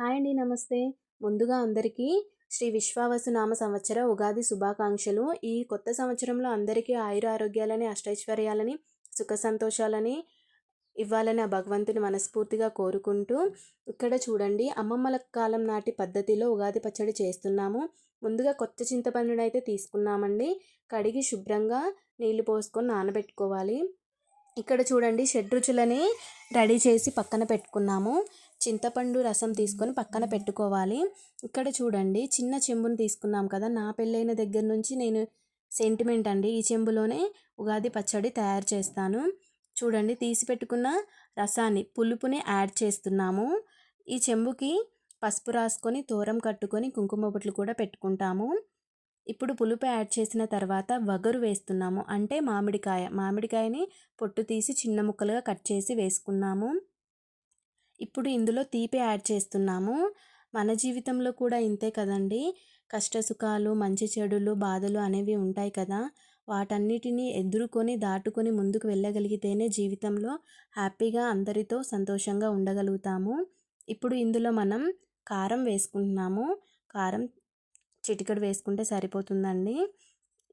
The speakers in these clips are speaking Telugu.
హాయ్ అండి నమస్తే. ముందుగా అందరికీ శ్రీ విశ్వావసు నామ సంవత్సర ఉగాది శుభాకాంక్షలు. ఈ కొత్త సంవత్సరంలో అందరికీ ఆయుర ఆరోగ్యాలని అష్టైశ్వర్యాలని సుఖ సంతోషాలని ఇవ్వాలని ఆ భగవంతుని మనస్ఫూర్తిగా కోరుకుంటూ ఇక్కడ చూడండి అమ్మమ్మల కాలం నాటి పద్ధతిలో ఉగాది పచ్చడి చేస్తున్నాము. ముందుగా కొత్త చింతపండుని అయితే తీసుకున్నామండి. కడిగి శుభ్రంగా నీళ్ళు పోసుకొని నానబెట్టుకోవాలి. ఇక్కడ చూడండి షడ్రుచులని రెడీ చేసి పక్కన పెట్టుకున్నాము. చింతపండు రసం తీసుకొని పక్కన పెట్టుకోవాలి. ఇక్కడ చూడండి చిన్న చెంబుని తీసుకున్నాం కదా. నా పెళ్ళైన దగ్గర నుంచి నేను సెంటిమెంట్ అండి ఈ చెంబులోనే ఉగాది పచ్చడి తయారు చేస్తాను. చూడండి తీసి పెట్టుకున్న రసాన్ని పులుపుని యాడ్ చేస్తున్నాము. ఈ చెంబుకి పసుపు రాసుకొని తోరం కట్టుకొని కుంకుమ బొట్లు కూడా పెట్టుకుంటాము. ఇప్పుడు పులుపు యాడ్ చేసిన తర్వాత వగరు వేస్తున్నాము. అంటే మామిడికాయ మామిడికాయని పొట్టు తీసి చిన్న ముక్కలుగా కట్ చేసి వేసుకున్నాము. ఇప్పుడు ఇందులో తీపి యాడ్ చేస్తున్నాము. మన జీవితంలో కూడా ఇంతే కదండి. కష్ట సుఖాలు మంచి చెడులు బాధలు అనేవి ఉంటాయి కదా. వాటన్నిటిని ఎదుర్కొని దాటుకొని ముందుకు వెళ్ళగలిగితేనే జీవితంలో హ్యాపీగా అందరితో సంతోషంగా ఉండగలుగుతాము. ఇప్పుడు ఇందులో మనం కారం వేసుకుంటున్నాము. కారం చిటికడు వేసుకుంటే సరిపోతుందండి.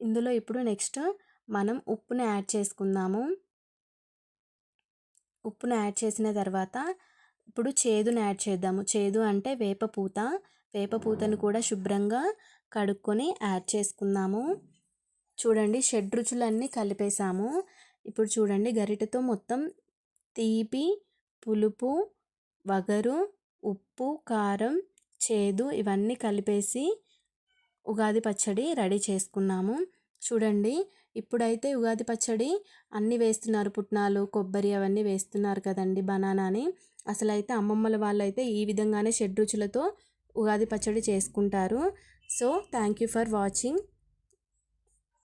ఇందులో ఇప్పుడు నెక్స్ట్ మనం ఉప్పును యాడ్ చేసుకుందాము. ఉప్పును యాడ్ చేసిన తర్వాత ఇప్పుడు చేదును యాడ్ చేద్దాము. చేదు అంటే వేపపూత వేపపూతను కూడా శుభ్రంగా కడుక్కొని యాడ్ చేసుకుందాము. చూడండి షెడ్ రుచులన్నీ కలిపేసాము ఇప్పుడు చూడండి గరిటతో మొత్తం తీపి పులుపు వగరు ఉప్పు కారం చేదు ఇవన్నీ కలిపేసి ఉగాది పచ్చడి రెడీ చేసుకున్నాము. చూడండి ఇప్పుడైతే ఉగాది పచ్చడి అన్నీ వేస్తున్నారు. పుట్నాలు కొబ్బరి అవన్నీ వేస్తున్నారు కదండి బనానాని. అసలు అయితే అమ్మమ్మల వాళ్ళు అయితే ఈ విధంగానే షడ్రుచులతో ఉగాది పచ్చడి చేసుకుంటారు. So thank you for watching